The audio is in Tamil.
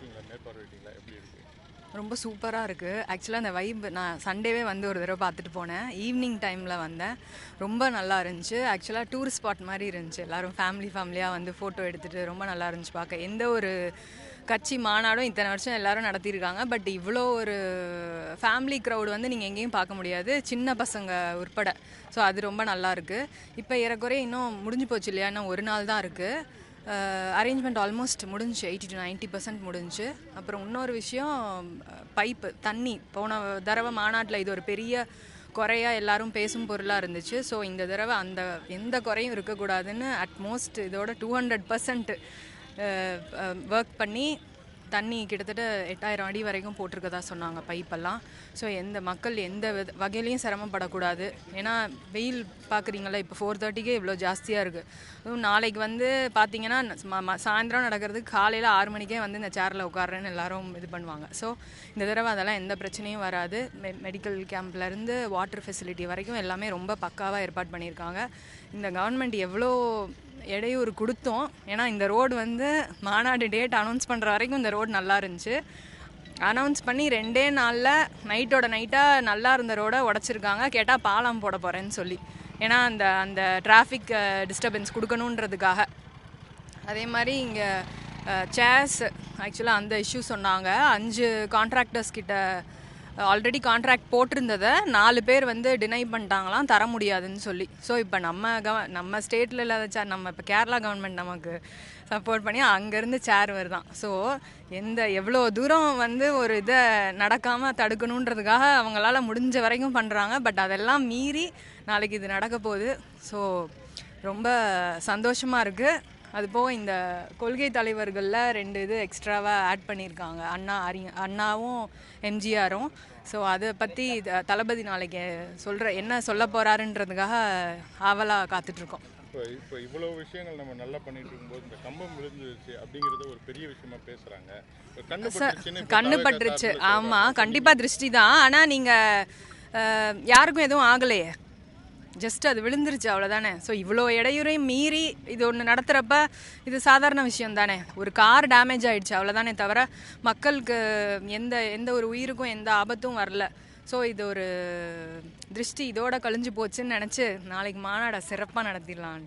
வந்திருக்கீங்களா மேற்பார்வையிட்டீங்களா எப்படி இருக்கு? ரொம்ப சூப்பராக இருக்குது ஆக்சுவலாக அந்த வைப் நான் சண்டேவே வந்து ஒரு தடவை பார்த்துட்டு போனேன். ஈவினிங் டைமில் வந்தேன். ரொம்ப நல்லா இருந்துச்சு. ஆக்சுவலாக டூரிஸ்ட் ஸ்பாட் மாதிரி இருந்துச்சு. எல்லோரும் ஃபேமிலி ஃபேமிலியாக வந்து ஃபோட்டோ எடுத்துகிட்டு ரொம்ப நல்லா இருந்துச்சு பார்க்க. எந்த ஒரு கட்சி மாநாடும் இத்தனை வருஷம் எல்லாரும் நடத்தியிருக்காங்க. பட் இவ்வளோ ஒரு ஃபேமிலி க்ரௌடு வந்து நீங்கள் எங்கேயும் பார்க்க முடியாது. சின்ன பசங்க உட்பட. ஸோ அது ரொம்ப நல்லா இருக்குது இப்போ ஏறக்குறைய இன்னும் முடிஞ்சு போச்சு இல்லையா? இன்னும் ஒரு நாள் தான் இருக்குது Uh, அரேஞ்ச்மெண்ட் ஆல்மோஸ்ட் முடிஞ்சு எயிட்டி டு நைன்ட்டி பர்சன்ட் முடிஞ்சு. அப்புறம் இன்னொரு விஷயம் uh, பைப்பு தண்ணி. போன தடவை மாநாட்டில் இது ஒரு பெரிய குறையாக எல்லாரும் பேசும் பொருளாக இருந்துச்சு. ஸோ இந்த தடவை அந்த எந்த குறையும் இருக்கக்கூடாதுன்னு அட்மோஸ்ட் இதோட டூ ஹண்ட்ரட் பர்சன்ட் ஒர்க் பண்ணி தண்ணி கிட்டத்தட்ட எட்டாயிரம் அடி வரைக்கும் போட்டிருக்கதா சொன்னாங்க பைப்பெல்லாம். ஸோ எந்த மக்கள் எந்த வித வகையிலையும் சிரமப்படக்கூடாது. ஏன்னா வெயில் பார்க்குறீங்களா இப்போ ஃபோர் தேர்ட்டிக்கே இவ்வளோ ஜாஸ்தியாக இருக்குது அதுவும் நாளைக்கு வந்து பார்த்தீங்கன்னா சாயந்தரம் நடக்கிறதுக்கு காலையில் ஆறு மணிக்கே வந்து இந்த சேரில் உட்கார்றேன்னு எல்லாரும் இது பண்ணுவாங்க. ஸோ இந்த தடவை அதெல்லாம் எந்த பிரச்சனையும் வராது. மெ மெடிக்கல் கேம்ப்லேருந்து வாட்டர் ஃபெசிலிட்டி வரைக்கும் எல்லாமே ரொம்ப பக்காவாக ஏற்பாடு பண்ணியிருக்காங்க. இந்த கவர்மெண்ட் எவ்வளோ இடையூறு கொடுத்தோம். ஏன்னா இந்த ரோடு வந்து மாநாடு டேட் அனௌன்ஸ் பண்ணுற வரைக்கும் இந்த ரோடு நல்லா இருந்துச்சு. அனௌன்ஸ் பண்ணி ரெண்டே நாளில் நைட்டோட நைட்டாக நல்லா இருந்த ரோடை உடச்சிருக்காங்க. கேட்டால் பாலம் போட போகிறேன்னு சொல்லி. ஏன்னா அந்த அந்த டிராஃபிக் டிஸ்டர்பன்ஸ் கொடுக்கணுன்றதுக்காக. அதே மாதிரி இங்கே சேர்ஸ் ஆக்சுவலாக அந்த இஷ்யூ சொன்னாங்க. அஞ்சு கான்ட்ராக்டர்ஸ் கிட்ட ஆல்ரெடி கான்ட்ராக்ட் போட்டிருந்ததை நாலு பேர் வந்து டினை பண்ணிட்டாங்களாம் தர முடியாதுன்னு சொல்லி. ஸோ இப்போ நம்ம கவ நம்ம ஸ்டேட்டில் இல்லாத சேர் நம்ம இப்போ கேரளா கவர்மெண்ட் நமக்கு சப்போர்ட் பண்ணி அங்கேருந்து சேர் வருதான். ஸோ எந்த எவ்வளோ தூரம் வந்து ஒரு இதை நடக்காமல் தடுக்கணுன்றதுக்காக அவங்களால முடிஞ்ச வரைக்கும் பண்ணுறாங்க பட் அதெல்லாம் மீறி நாளைக்கு இது நடக்க போகுது. ஸோ ரொம்ப சந்தோஷமாக இருக்குது அது போக இந்த கொள்கை தலைவர்களில் ரெண்டு இது எக்ஸ்ட்ராவாக ஆட் பண்ணியிருக்காங்க அண்ணா அறி அண்ணாவும் எம்ஜிஆரும். ஸோ அதை பற்றி தளபதி நாளைக்கு சொல்கிற என்ன சொல்ல போகிறாருன்றதுக்காக ஆவலாக காத்துட்ருக்கோம். இப்போ இப்போ இவ்வளோ விஷயங்கள் நம்ம நல்லா பண்ணிட்டு இருக்கும்போது இந்த கம்பம் விழுந்துருச்சு அப்படிங்கிறத ஒரு பெரிய விஷயமா பேசுறாங்க. இப்போ கண்ணு பட்டுருச்சு. ஆமாம் கண்டிப்பாக திருஷ்டி தான். ஆனால் நீங்கள் யாருக்கும் எதுவும் ஆகலையே. ஜஸ்ட் அது விழுந்துருச்சு அவ்வளோதானே ஸோ இவ்வளோ இடையூறையும் மீறி இது ஒன்று நடத்துகிறப்ப இது சாதாரண விஷயம் தானே. ஒரு கார் டேமேஜ் ஆகிடுச்சு அவ்வளோதானே தவிர மக்களுக்கு எந்த எந்த ஒரு உயிருக்கும் எந்த ஆபத்தும் வரல. ஸோ இது ஒரு திருஷ்டி இதோட கழிஞ்சு போச்சுன்னு நினச்சி நாளைக்கு மாநாடை சிறப்பாக நடத்திடலாம்.